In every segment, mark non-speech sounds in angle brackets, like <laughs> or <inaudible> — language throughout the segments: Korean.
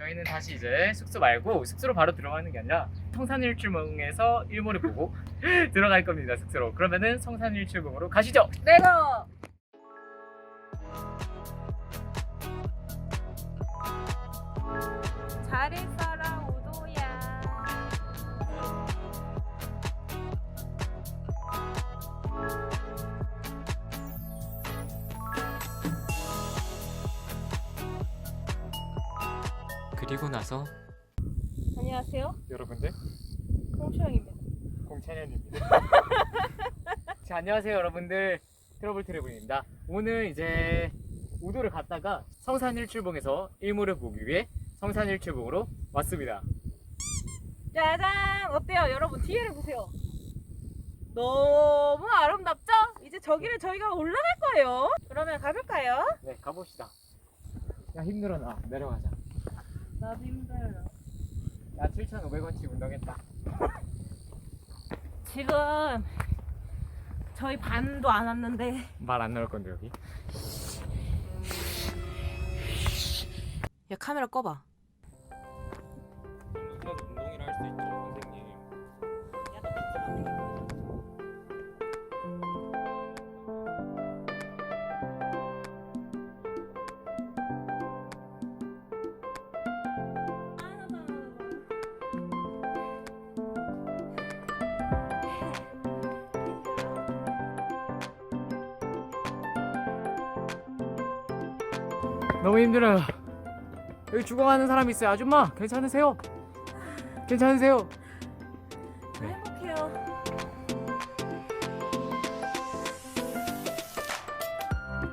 저희는 다시 이제 숙소 말고 숙소로 바로 들어가는 게 아니라 성산일출봉에서 일몰을 보고 <laughs> 들어갈 겁니다 숙소로. 그러면은 성산일출봉으로 가시죠. 내가 잘 있어 그리고 나서 안녕하세요 여러분들 홍초영입니다 공찬현입니다. <laughs> 자, 안녕하세요 여러분들 트러블 트래블입니다. 오늘 이제 우도를 갔다가 성산 일출봉에서 일몰을 보기 위해 성산 일출봉으로 왔습니다. 짜잔 어때요 여러분 뒤에를 보세요 너무 아름답죠? 이제 저기를 저희가 올라갈 거예요 그러면 가볼까요? 네, 가봅시다. 야 힘들어 나 내려가자. 나도 힘들어 나 7,500원치 운동했다. 지금 저희 반도 안 왔는데 말 안 나올 건데 여기. 야 카메라 꺼봐 너무 힘들어요. 여기 죽어가는 사람 있어요. 아줌마, 괜찮으세요? 괜찮으세요? 네. 행복해요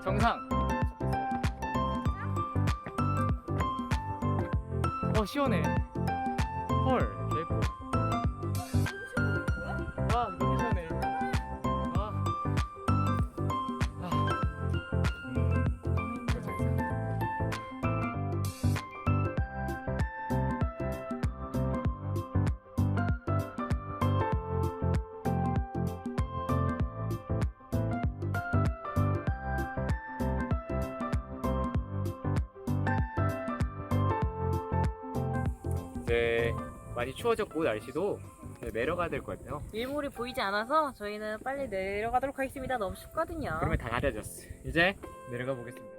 정상. 어 시원해. 헐 개꿀. 와. 와. 이제 많이 추워졌고 날씨도 이제 내려가야 될 것 같아요. 일몰이 보이지 않아서 저희는 빨리 내려가도록 하겠습니다 너무 춥거든요 그러면 다 가려졌어. 이제 내려가 보겠습니다.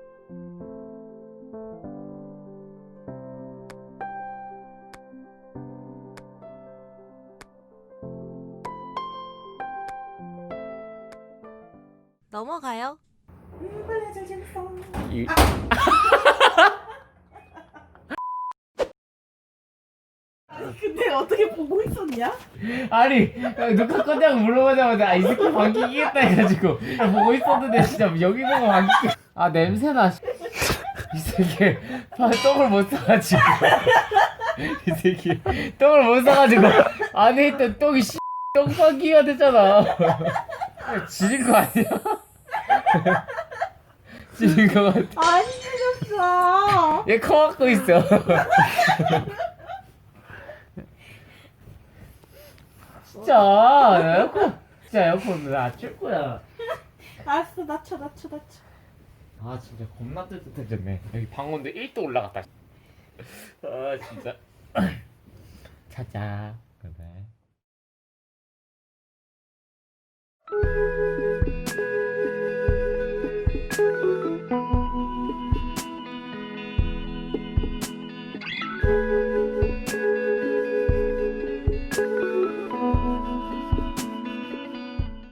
넘어가요 이... 근데 어떻게 보고 있었냐? 아니 누가 꺼냐고 물어보자마자 아, 이 새끼 방귀기겠다 해가지고 보고 있었는데 진짜 여기 보고 방귀 아 냄새나 씨. 이 새끼 아, 똥을 못 싸가지고 이 새끼 똥을 못 싸가지고 안에 있던 똥이 씨, 똥방귀가 됐잖아 지린 거 아니야? 지린 거 같아 안 죽였어. 얘 커갖고 있어 진짜. 나 에어컨 진짜 에어컨 왜안출 거야? 알았어, 낮춰, 낮춰, 낮춰. 아 진짜 겁나 뜨뜻해졌네. 여기 방온도 1도 올라갔다. 아 진짜. <clears throat> 자자 그래